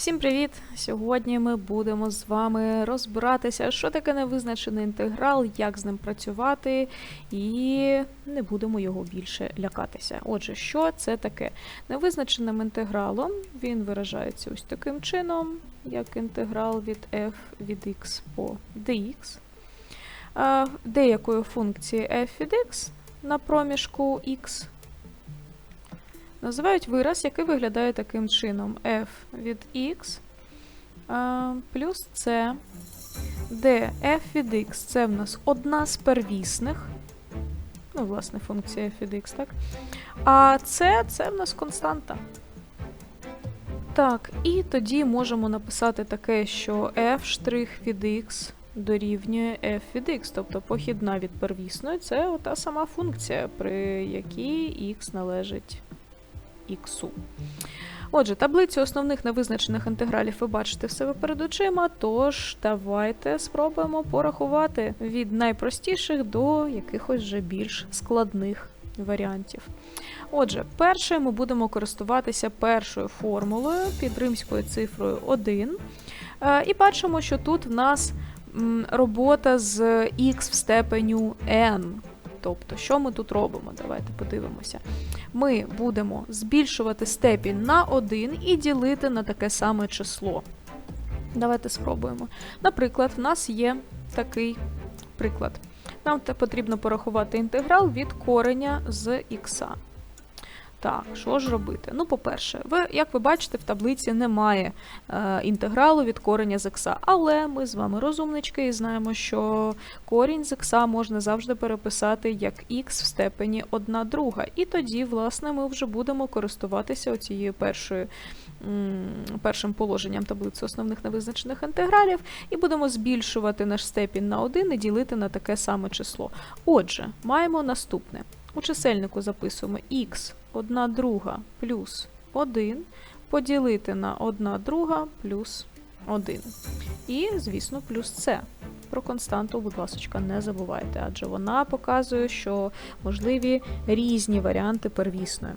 Всім привіт! Сьогодні ми будемо з вами розбиратися, що таке невизначений інтеграл, як з ним працювати, і не будемо його більше лякатися. Отже, що це таке? Невизначеним інтегралом він виражається ось таким чином, як інтеграл від f від x по dx. А, Деякої функції f від x на проміжку x Називають вираз, який виглядає таким чином: f від x плюс c, де f від x це в нас одна з первісних. Ну, власне, функція f від x, так? А c це в нас константа. Так, і тоді можемо написати таке, що f' від x дорівнює f від x, тобто похідна від первісної, це та сама функція, при якій x належить х. Отже, таблицю основних невизначених інтегралів ви бачите в себе перед очима, тож давайте спробуємо порахувати від найпростіших до якихось вже більш складних варіантів. Отже, перше ми будемо користуватися першою формулою під римською цифрою 1. Е, І бачимо, що тут в нас робота з х в степеню n. Тобто, що ми тут робимо? Давайте подивимося. Ми будемо збільшувати степінь на 1 і ділити на таке саме число. Давайте спробуємо. Наприклад, в нас є такий приклад. Нам потрібно порахувати інтеграл від кореня з х. Так, що ж робити? Ну, по-перше, ви, як ви бачите, в таблиці немає е, інтегралу від кореня з х, але ми з вами розумнички і знаємо, що корінь з х можна завжди переписати як х в степені 1 друга. І тоді, власне, ми вже будемо користуватися оцією першою, м, першим положенням таблиці основних невизначених інтегралів, і будемо збільшувати наш степінь на 1 і ділити на таке саме число. Отже, маємо наступне. У чисельнику записуємо х 1 друга плюс 1 поділити на 1 друга плюс 1. І, звісно, плюс c. Про константу, будь ласка, не забувайте, адже вона показує, що можливі різні варіанти первісної.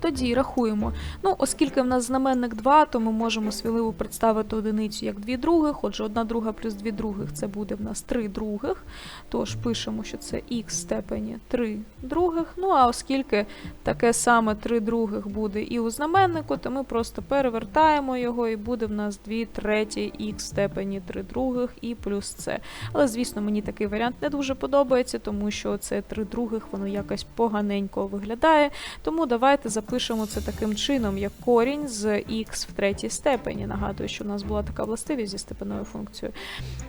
Тоді рахуємо. Ну, оскільки в нас знаменник 2, то ми можемо сміливо представити одиницю як 2 других. Отже, 1 друга плюс 2 других це буде в нас 3 других. Тож пишемо, що це х степені 3 других. Ну, а оскільки таке саме 3 других буде і у знаменнику, то ми просто перевертаємо його, і буде в нас 2 треті х степені 3 других і плюс це. Але, звісно, мені такий варіант не дуже подобається, тому що це 3 других, воно якось поганенько виглядає. Тому давайте запишемо це таким чином, як корінь з х в третій степені. Нагадую, що в нас була така властивість зі степеною функцією.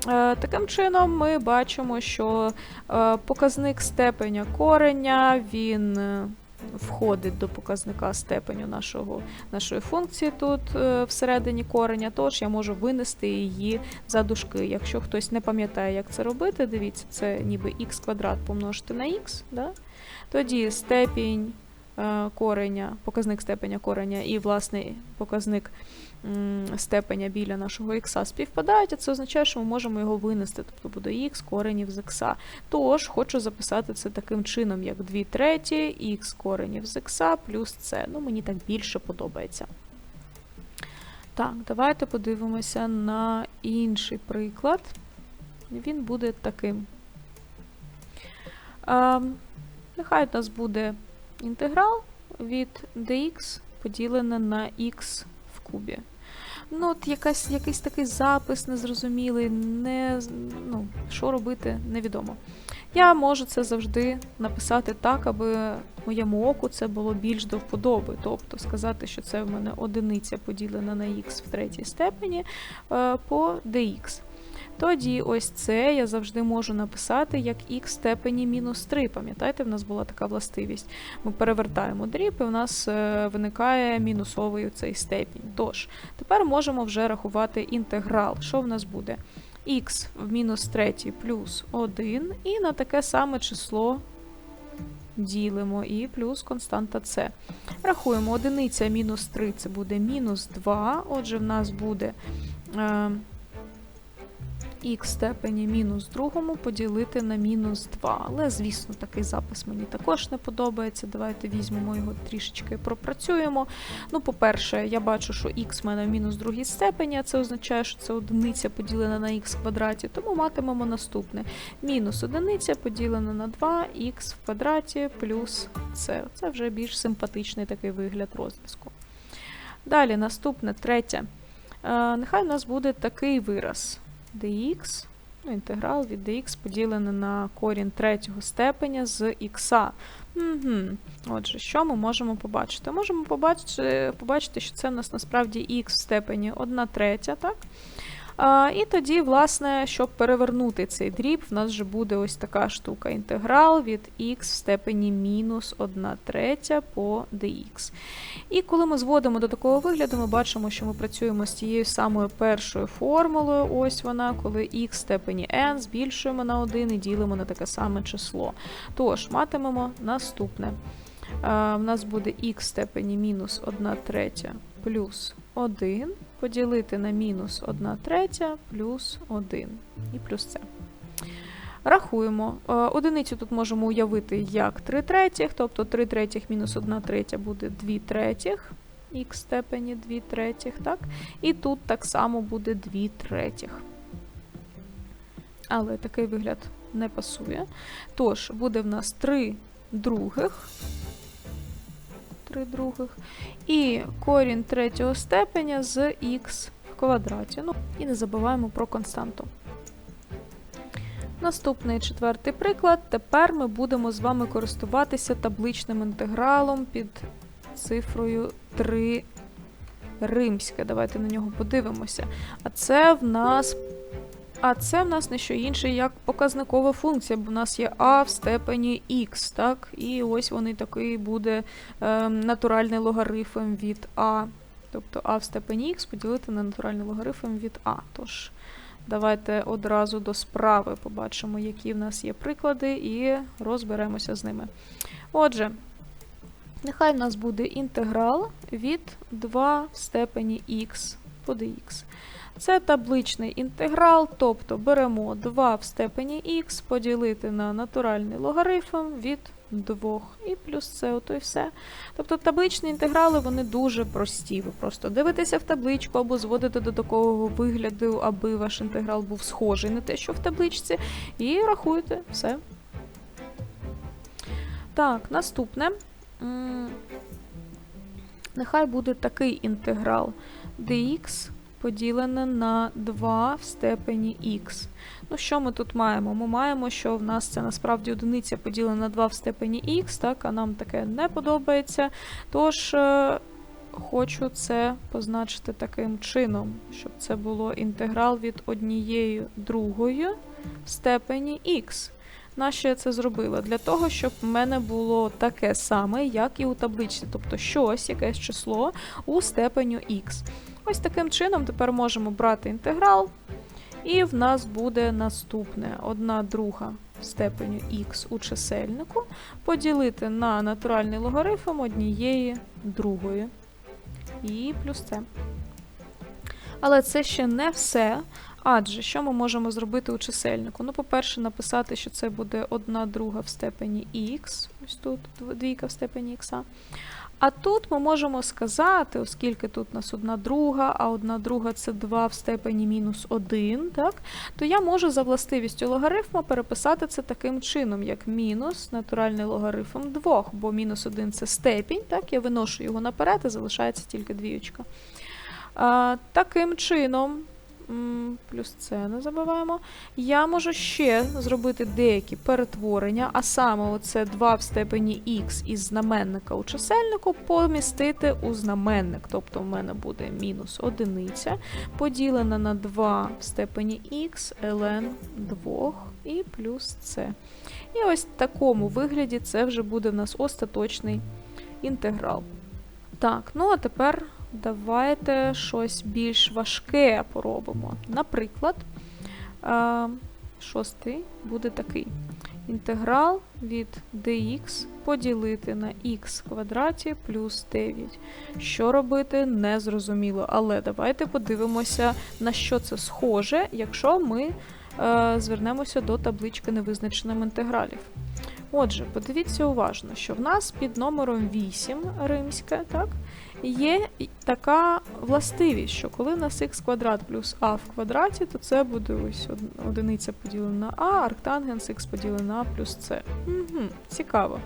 Е, таким чином, ми бачимо, що е, показник степеня кореня, він. е, Входить до показника степеню нашого, нашої функції тут всередині кореня, тож я можу винести її за дужки. Якщо хтось не пам'ятає, як це робити, дивіться, це ніби х квадрат помножити на х, да? тоді степінь кореня, показник степеня кореня і власний показник степеня біля нашого х співпадають, а це означає, що ми можемо його винести, тобто буде х коренів з х. Тож хочу записати це таким чином, як 2 треті, х коренів з х плюс c. Ну, мені так більше подобається. Так, давайте подивимося на інший приклад. Він буде таким. А, нехай у нас буде інтеграл від dx поділене на x в кубі. Ну, от якась, якийсь такий запис незрозумілий, не, ну, що робити, невідомо. Я можу це завжди написати так, аби моєму оку це було більш до вподоби. Тобто сказати, що це в мене одиниця поділена на х в третій степені е, по dx. Тоді ось це я завжди можу написати як х степені мінус 3. Пам'ятаєте, в нас була така властивість. Ми перевертаємо дріб, і в нас е, виникає мінусовий цей степінь. Тож, тепер можемо вже рахувати інтеграл. Що в нас буде? х в мінус 3 плюс 1, і на таке саме число ділимо, і плюс константа c. Рахуємо, одиниця мінус 3 це буде мінус 2, отже, в нас буде. Х степені мінус другому поділити на мінус 2. Але, звісно, такий запис мені також не подобається. Давайте візьмемо його трішечки пропрацюємо. Ну, по-перше, я бачу, що х в мене в мінус другій степені, а це означає, що це одиниця поділена на х квадраті, тому матимемо наступне. Мінус одиниця поділена на 2х в квадраті плюс це. Це вже більш симпатичний такий вигляд розв'язку. Далі, наступне, третє. Е, нехай у нас буде такий вираз dx, ну, інтеграл від dx поділене на корінь третього степеня з х. Угу. Отже, що ми можемо побачити? Можемо побачити, побачити, що це в нас насправді х в степені 1 третя, так? І тоді, власне, щоб перевернути цей дріб, в нас вже буде ось така штука. Інтеграл від х в степені мінус 1 третя по dx. І коли ми зводимо до такого вигляду, ми бачимо, що ми працюємо з тією самою першою формулою. Ось вона, коли х в степені n збільшуємо на 1 і ділимо на таке саме число. Тож, матимемо наступне. В нас буде х в степені мінус 1 третя плюс 1 поділити на мінус 1 третя плюс 1 і плюс це. Рахуємо. Е, Одиницю тут можемо уявити як 3 третіх, тобто 3 третіх мінус 1 третя буде 2 третіх, х степені 2 третіх, так? І тут так само буде 2 третіх. Але такий вигляд не пасує. Тож, буде в нас 3 других. 3 других. І корінь третього степеня з х в квадраті. Ну, і не забуваємо про константу. Наступний четвертий приклад. Тепер ми будемо з вами користуватися табличним інтегралом під цифрою 3 римське. Давайте на нього подивимося. А це в нас. А це в нас не що інше, як показникова функція, бо в нас є а в степені х, так? І ось вони такий буде е, натуральний логарифм від а. Тобто а в степені х поділити на натуральний логарифм від а. Тож, давайте одразу до справи побачимо, які в нас є приклади, і розберемося з ними. Отже, нехай в нас буде інтеграл від 2 в степені х по dx. Це табличний інтеграл, тобто беремо 2 в степені х поділити на натуральний логарифм від 2 і плюс це, ото і все. Тобто табличні інтеграли вони дуже прості. Ви просто дивитеся в табличку або зводите до такого вигляду, аби ваш інтеграл був схожий на те, що в табличці, і рахуєте все. Так, наступне. Нехай буде такий інтеграл dx поділене на 2 в степені х. Ну, що ми тут маємо? Ми маємо, що в нас це насправді одиниця поділена на 2 в степені х, так, а нам таке не подобається. Тож, е хочу це позначити таким чином, щоб це було інтеграл від однієї другої в степені х. Нащо я це зробила? Для того, щоб в мене було таке саме, як і у табличці, тобто щось, якесь число у степеню х. Ось таким чином тепер можемо брати інтеграл, і в нас буде наступне 1 друга в степені х у чисельнику поділити на натуральний логарифм однієї другої. І плюс це. Але це ще не все. Адже що ми можемо зробити у чисельнику? Ну, по-перше, написати, що це буде 1 друга в степені х, ось тут двійка в степені х. А тут ми можемо сказати, оскільки тут у нас одна друга, а одна друга це 2 в степені мінус 1, так, то я можу за властивістю логарифма переписати це таким чином, як мінус натуральний логарифм 2, бо мінус 1 це степінь, так, я виношу його наперед і залишається тільки двіючка. Таким чином плюс це не забуваємо. Я можу ще зробити деякі перетворення, а саме оце 2 в степені х із знаменника у чисельнику помістити у знаменник. Тобто в мене буде мінус одиниця, поділена на 2 в степені х ln 2 і плюс це. І ось в такому вигляді це вже буде в нас остаточний інтеграл. Так, ну а тепер Давайте щось більш важке поробимо. Наприклад, шостий буде такий. інтеграл від dx поділити на х квадраті плюс 9. Що робити, не зрозуміло. Але давайте подивимося, на що це схоже, якщо ми е, звернемося до таблички невизначеним інтегралів. Отже, подивіться уважно, що в нас під номером 8 римське, так, є така властивість, що коли в нас х квадрат плюс а в квадраті, то це буде ось одиниця поділена на а, арктангенс х поділене на а плюс c. Угу, цікаво.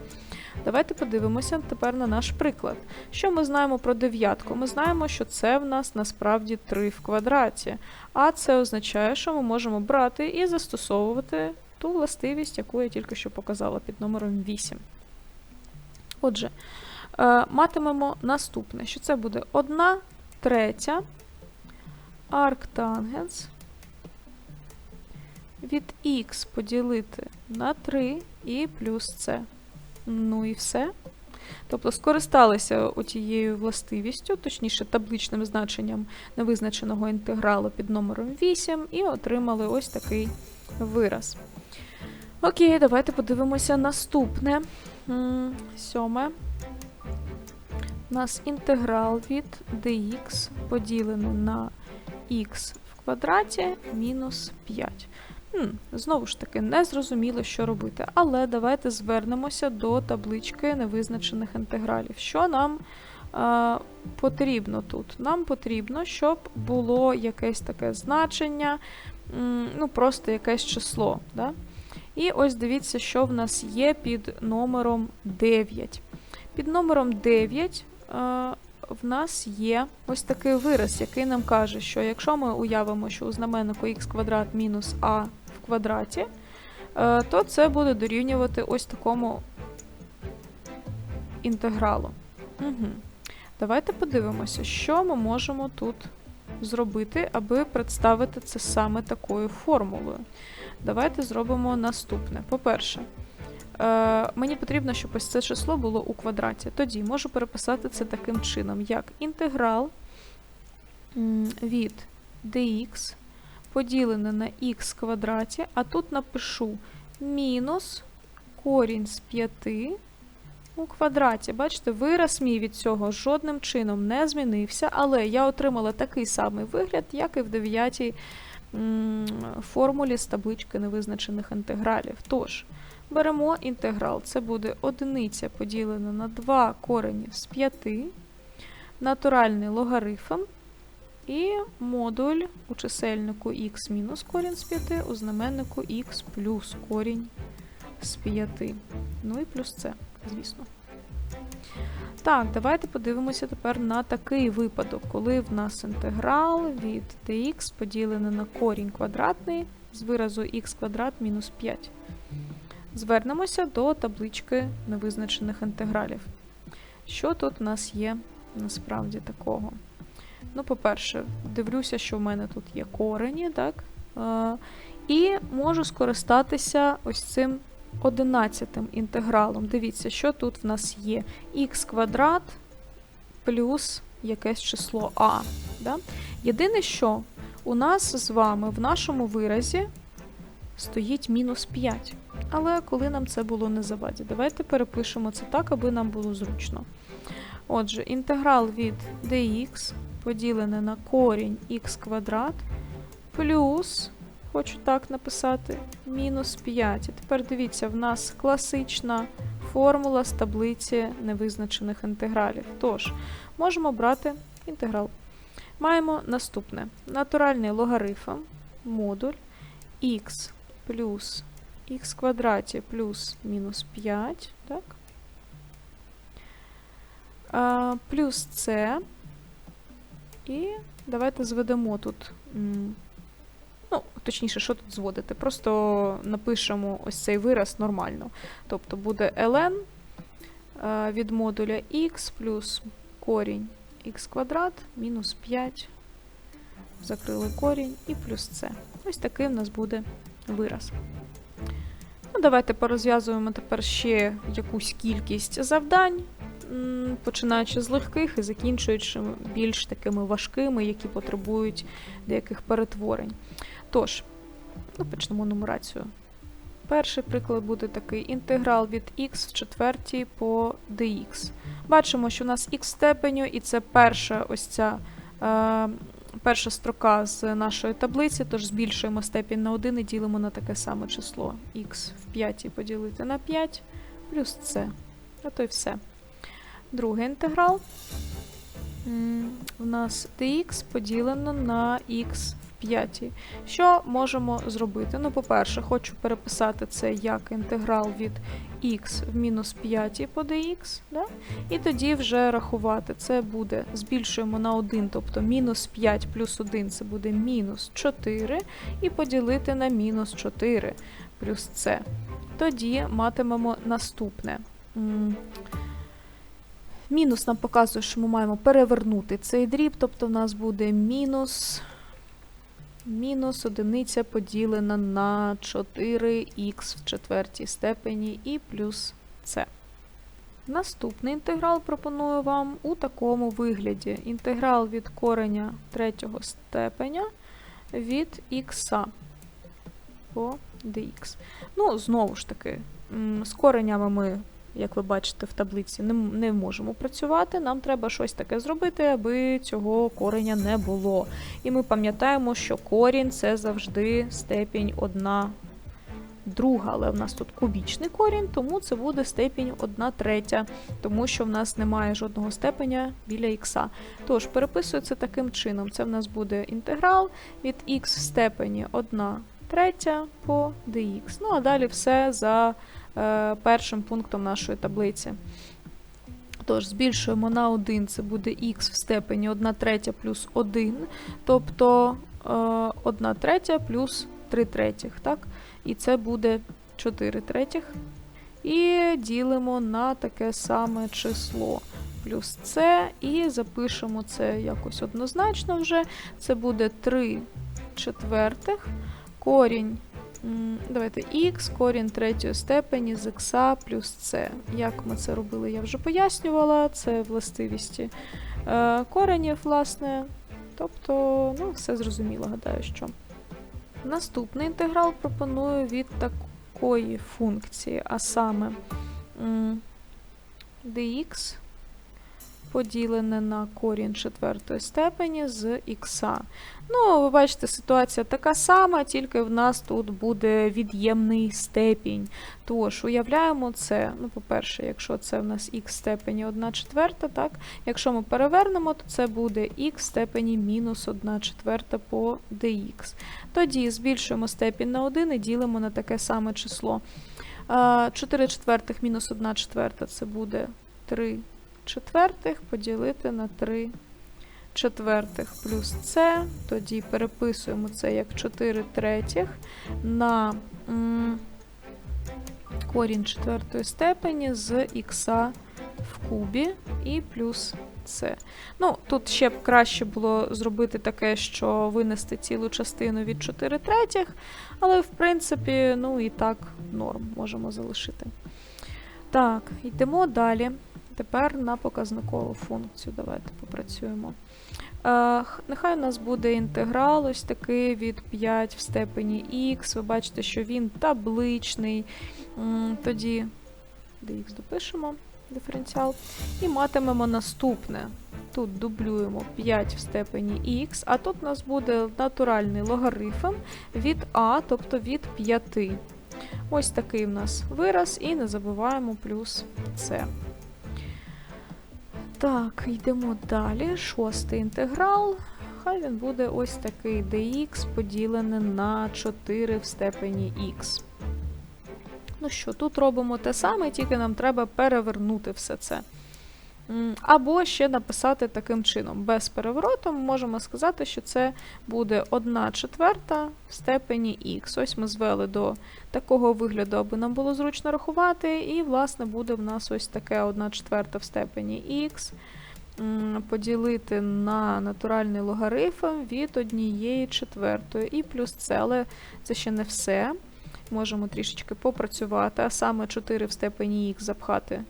Давайте подивимося тепер на наш приклад. Що ми знаємо про дев'ятку? Ми знаємо, що це в нас насправді 3 в квадраті. А це означає, що ми можемо брати і застосовувати ту властивість, яку я тільки що показала під номером 8. Отже, матимемо наступне, що це буде 1 третя арктангенс від х поділити на 3 і плюс c. Ну і все. Тобто скористалися отією властивістю, точніше табличним значенням невизначеного інтегралу під номером 8, і отримали ось такий вираз. Окей, давайте подивимося наступне. Сьоме. У нас інтеграл від dx поділений на х в квадраті мінус 5. Хм, знову ж таки, не зрозуміло, що робити. Але давайте звернемося до таблички невизначених інтегралів. Що нам е, потрібно тут? Нам потрібно, щоб було якесь таке значення, ну просто якесь число. Да? І ось дивіться, що в нас є під номером 9. Під номером 9 е, в нас є ось такий вираз, який нам каже, що якщо ми уявимо, що у знаменнику х квадрат мінус а в квадраті, е, то це буде дорівнювати ось такому інтегралу. Угу. Давайте подивимося, що ми можемо тут зробити, аби представити це саме такою формулою. Давайте зробимо наступне. По-перше, е, мені потрібно, щоб ось це число було у квадраті. Тоді можу переписати це таким чином, як інтеграл від dx поділене на х квадраті, а тут напишу мінус корінь з 5 у квадраті. Бачите, вираз мій від цього жодним чином не змінився, але я отримала такий самий вигляд, як і в дев'ятій м, формулі з таблички невизначених інтегралів. Тож, беремо інтеграл, це буде одиниця поділена на 2 коренів з 5, натуральний логарифм і модуль у чисельнику х мінус корінь з 5, у знаменнику х плюс корінь з 5. Ну і плюс це, звісно. Так, давайте подивимося тепер на такий випадок, коли в нас інтеграл від dx поділене на корінь квадратний з виразу х квадрат мінус 5. Звернемося до таблички невизначених інтегралів. Що тут у нас є насправді такого? Ну, по-перше, дивлюся, що в мене тут є корені, так? Е, і можу скористатися ось цим одинадцятим інтегралом. Дивіться, що тут в нас є х квадрат плюс якесь число а. Да? Єдине, що у нас з вами в нашому виразі стоїть мінус 5. Але коли нам це було не заваді, давайте перепишемо це так, аби нам було зручно. Отже, інтеграл від dx поділене на корінь х квадрат плюс хочу так написати, мінус 5. І тепер дивіться, в нас класична формула з таблиці невизначених інтегралів. Тож, можемо брати інтеграл. Маємо наступне: натуральний логарифм, модуль х плюс х квадраті плюс мінус 5, так? А, плюс c. І давайте зведемо тут. Ну, точніше, що тут зводити? Просто напишемо ось цей вираз нормально. Тобто буде ln від модуля x плюс корінь х квадрат мінус 5. Закрили корінь і плюс c. Ось такий в нас буде вираз. Давайте порозв'язуємо тепер ще якусь кількість завдань, починаючи з легких і закінчуючи більш такими важкими, які потребують деяких перетворень. Тож, ну, почнемо нумерацію Перший приклад буде такий інтеграл від x в четвертій по dx. Бачимо, що у нас x в степеню, і це перша ось ця е, перша строка з нашої таблиці, тож збільшуємо степінь на 1 і ділимо на таке саме число. x в п'ятій поділити на 5 плюс c. А то й все. Другий інтеграл. У нас dx поділено на x в п'ятій. Що можемо зробити? Ну, по-перше, хочу переписати це як інтеграл від x в мінус 5 по dx. Да? І тоді вже рахувати. Це буде, збільшуємо на 1, тобто мінус 5 плюс 1 це буде мінус 4, і поділити на мінус 4 плюс c. Тоді матимемо наступне. Мінус нам показує, що ми маємо перевернути цей дріб, тобто в нас буде мінус, мінус одиниця поділена на 4х в четвертій степені і плюс c. Наступний інтеграл пропоную вам у такому вигляді. Інтеграл від кореня третього степеня від х по dx. Ну, знову ж таки, з коренями ми як ви бачите в таблиці, не, не можемо працювати. Нам треба щось таке зробити, аби цього кореня не було. І ми пам'ятаємо, що корінь це завжди степінь 1 друга, але в нас тут кубічний корінь, тому це буде степінь 1 третя, тому що в нас немає жодного степеня біля х. Тож, переписується таким чином. Це в нас буде інтеграл від х в степені 1 третя по dx. Ну а далі все за першим пунктом нашої таблиці. Тож, збільшуємо на 1, це буде х в степені 1 третя плюс 1, тобто е, 1 третя плюс 3 третіх, так? І це буде 4 третіх. І ділимо на таке саме число плюс це, і запишемо це якось однозначно вже. Це буде 3 четвертих, корінь Давайте х, корінь третьої степені з х плюс c. Як ми це робили, я вже пояснювала. Це властивісті е, коренів, власне. Тобто, ну, все зрозуміло, гадаю, що. Наступний інтеграл пропоную від такої функції, а саме dx поділене на корінь четвертої степені з х. Ну, ви бачите, ситуація така сама, тільки в нас тут буде від'ємний степінь. Тож, уявляємо це, ну, по-перше, якщо це в нас х степені 1 четверта, так? Якщо ми перевернемо, то це буде х степені мінус 1 четверта по dx. Тоді збільшуємо степінь на 1 і ділимо на таке саме число. 4 четвертих мінус 1 четверта це буде 3 четвертих поділити на 3 четвертих плюс це. Тоді переписуємо це як 4 третіх на корінь четвертої степені з х в кубі і плюс це. Ну, тут ще б краще було зробити таке, що винести цілу частину від 4 третіх, але в принципі, ну і так норм можемо залишити. Так, йдемо далі. Тепер на показникову функцію. Давайте попрацюємо. Е, нехай у нас буде інтеграл ось такий від 5 в степені х. Ви бачите, що він табличний. Тоді dx допишемо диференціал. І матимемо наступне. Тут дублюємо 5 в степені х, а тут у нас буде натуральний логарифм від а, тобто від 5. Ось такий в нас вираз, і не забуваємо плюс це. Так, йдемо далі. Шостий інтеграл. Хай він буде ось такий dx поділене на 4 в степені х. Ну що, тут робимо те саме, тільки нам треба перевернути все це. Або ще написати таким чином. Без перевороту можемо сказати, що це буде 1 четверта в степені х. Ось ми звели до такого вигляду, аби нам було зручно рахувати. І, власне, буде в нас ось таке 1 четверта в степені х. Поділити на натуральний логарифм від однієї четвертої і плюс це. Але це ще не все. Можемо трішечки попрацювати, а саме 4 в степені х запхати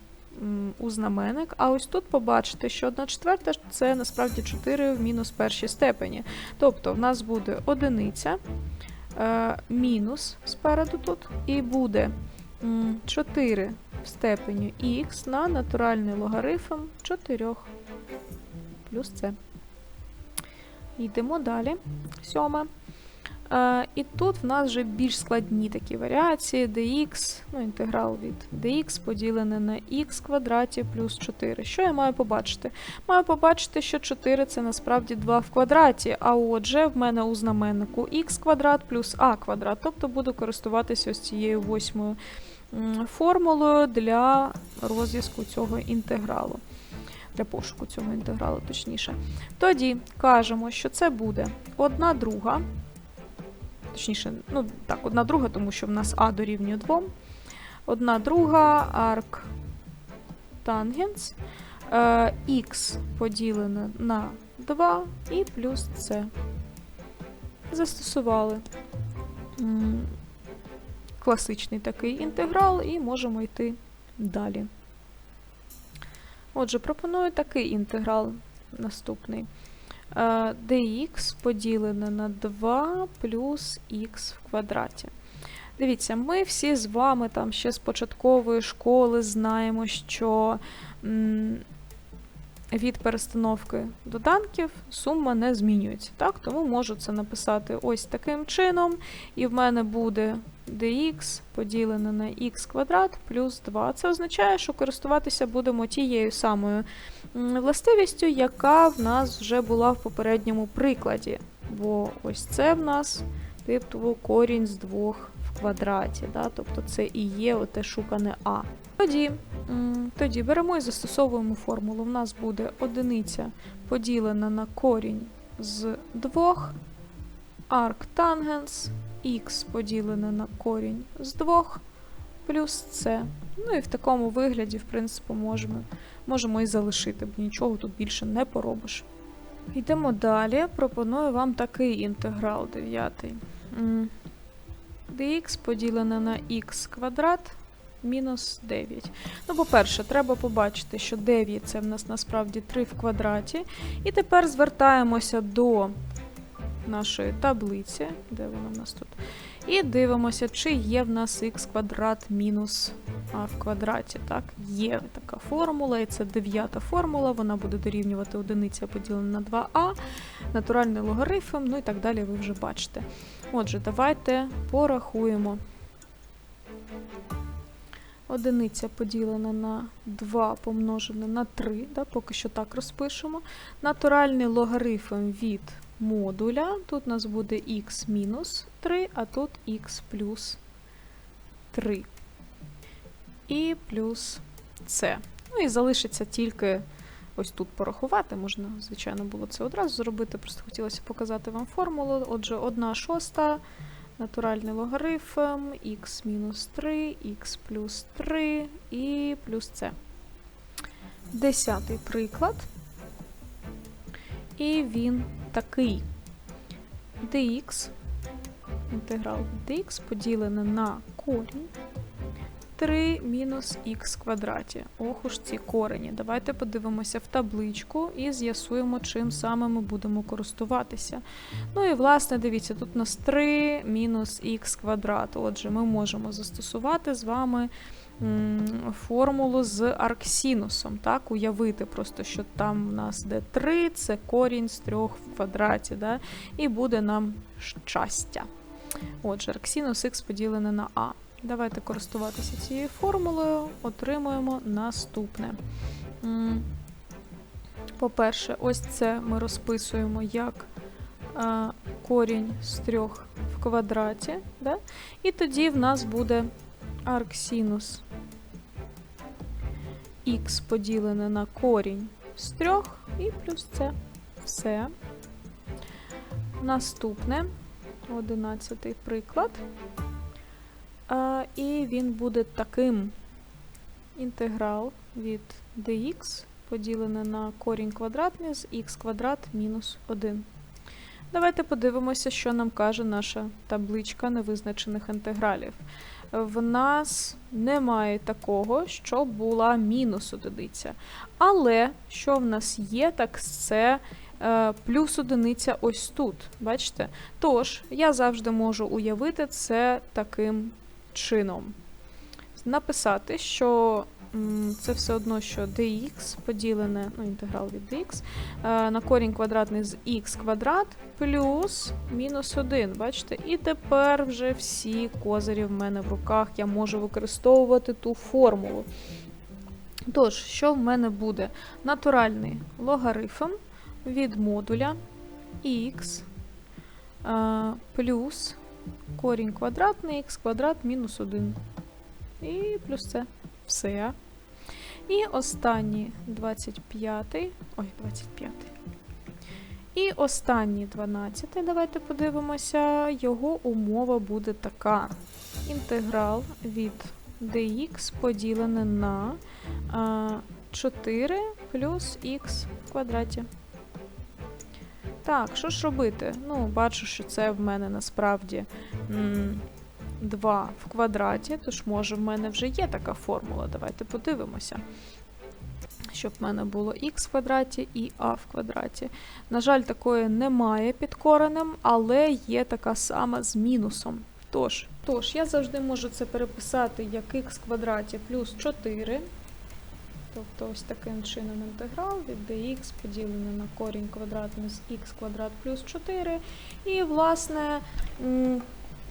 у знаменник. А ось тут побачите, що 1 четверта це насправді 4 в мінус першій степені. Тобто в нас буде одиниця е, мінус спереду тут, і буде 4 в степені х на натуральний логарифм 4 плюс це. Йдемо далі. Сьоме. І тут в нас вже більш складні такі варіації, dx, ну, інтеграл від dx поділене на x квадраті плюс 4. Що я маю побачити? Маю побачити, що 4 це насправді 2 в квадраті, а отже, в мене у знаменнику x квадрат плюс а квадрат, тобто буду користуватися ось цією восьмою формулою для розв'язку цього інтегралу. Для пошуку цього інтегралу, точніше. Тоді кажемо, що це буде 1 друга. Точніше, ну так, одна друга, тому що в нас А дорівнює 2. Одна друга арк тангенс. Е, Х поділене на 2 і плюс С. Застосували класичний такий інтеграл і можемо йти далі. Отже, пропоную такий інтеграл наступний. Е, dx поділене на 2 плюс х в квадраті. Дивіться, ми всі з вами там ще з початкової школи знаємо, що від перестановки доданків сума не змінюється. Так? Тому можу це написати ось таким чином. І в мене буде dx поділене на х квадрат плюс 2. Це означає, що користуватися будемо тією самою властивістю, яка в нас вже була в попередньому прикладі. Бо ось це в нас типу корінь з двох квадраті. Да? Тобто це і є оте шукане А. Тоді, тоді беремо і застосовуємо формулу. У нас буде одиниця поділена на корінь з двох, арк тангенс, х поділене на корінь з двох, плюс С. Ну і в такому вигляді, в принципі, можемо, можемо і залишити, бо нічого тут більше не поробиш. Йдемо далі. Пропоную вам такий інтеграл дев'ятий. Dx поділене на х квадрат мінус 9. Ну, по-перше, треба побачити, що 9 це в нас насправді 3 в квадраті. І тепер звертаємося до нашої таблиці, де вона в нас тут, і дивимося, чи є в нас х квадрат мінус а в квадраті. Так, Є така формула, і це дев'ята формула, вона буде дорівнювати одиниця поділена на 2а, натуральний логарифм, ну і так далі ви вже бачите. Отже, давайте порахуємо. Одиниця поділена на 2 помножене на 3, да, поки що так розпишемо. Натуральний логарифм від модуля. Тут у нас буде х мінус 3, а тут х плюс 3. І плюс С. Ну і залишиться тільки ось тут порахувати. Можна, звичайно, було це одразу зробити, просто хотілося показати вам формулу. Отже, 1 шоста. Натуральний логарифм х мінус 3, х плюс 3 і плюс С. Десятий приклад. І він такий. dx, інтеграл dx поділене на корінь 3 мінус х квадраті. Ох уж ці корені. Давайте подивимося в табличку і з'ясуємо, чим саме ми будемо користуватися. Ну і, власне, дивіться, тут у нас 3 мінус х квадрат. Отже, ми можемо застосувати з вами формулу з арксінусом. Так? Уявити просто, що там в нас де 3, це корінь з 3 в квадраті. Да? І буде нам щастя. Отже, арксінус х поділене на а. Давайте користуватися цією формулою, отримуємо наступне. По-перше, ось це ми розписуємо як корінь з 3 в квадраті. Да? І тоді в нас буде арксінус х поділене на корінь з 3 і плюс це все. Наступне, одинадцятий приклад. А, і він буде таким інтеграл від dx поділене на корінь квадратний з х квадрат мінус 1. Давайте подивимося, що нам каже наша табличка невизначених інтегралів. В нас немає такого, що була мінус одиниця. Але що в нас є, так це е, плюс одиниця ось тут. Бачите? Тож, я завжди можу уявити це таким чином. Написати, що це все одно, що dx поділене, ну, інтеграл від dx, е, на корінь квадратний з х квадрат плюс мінус 1. Бачите? І тепер вже всі козирі в мене в руках. Я можу використовувати ту формулу. Тож, що в мене буде? Натуральний логарифм від модуля х е, плюс корінь квадратний х квадрат мінус 1. І плюс це все. І останній 25. Ой, 25. І останній 12. Давайте подивимося. Його умова буде така: інтеграл від dx поділене на а, 4 плюс х в квадраті. Так, що ж робити? Ну, бачу, що це в мене насправді м, 2 в квадраті, тож може в мене вже є така формула. Давайте подивимося. Щоб в мене було х в квадраті і а в квадраті. На жаль, такої немає під коренем, але є така сама з мінусом. Тож, тож, я завжди можу це переписати як х в квадраті плюс 4. Тобто ось таким чином інтеграл від dx поділене на корінь квадратний з х квадрат плюс 4. І, власне,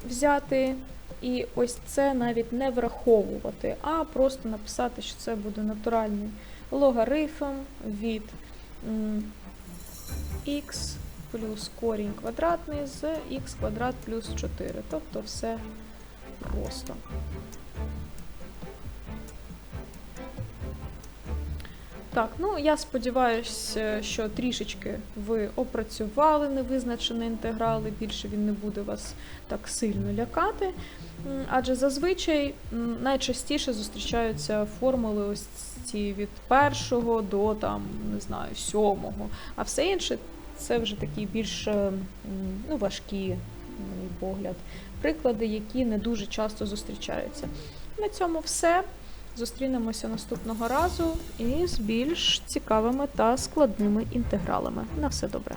взяти і ось це навіть не враховувати, а просто написати, що це буде натуральний логарифм від x плюс корінь квадратний з х квадрат плюс 4. Тобто все просто. Так, ну я сподіваюся, що трішечки ви опрацювали невизначений інтеграл, і більше він не буде вас так сильно лякати. Адже зазвичай найчастіше зустрічаються формули ось ці від першого до там, не знаю, сьомого. А все інше це вже такі більш е, ну, важкі, на мій погляд, приклади, які не дуже часто зустрічаються. На цьому все. Зустрінемося наступного разу із більш цікавими та складними інтегралами. На все добре.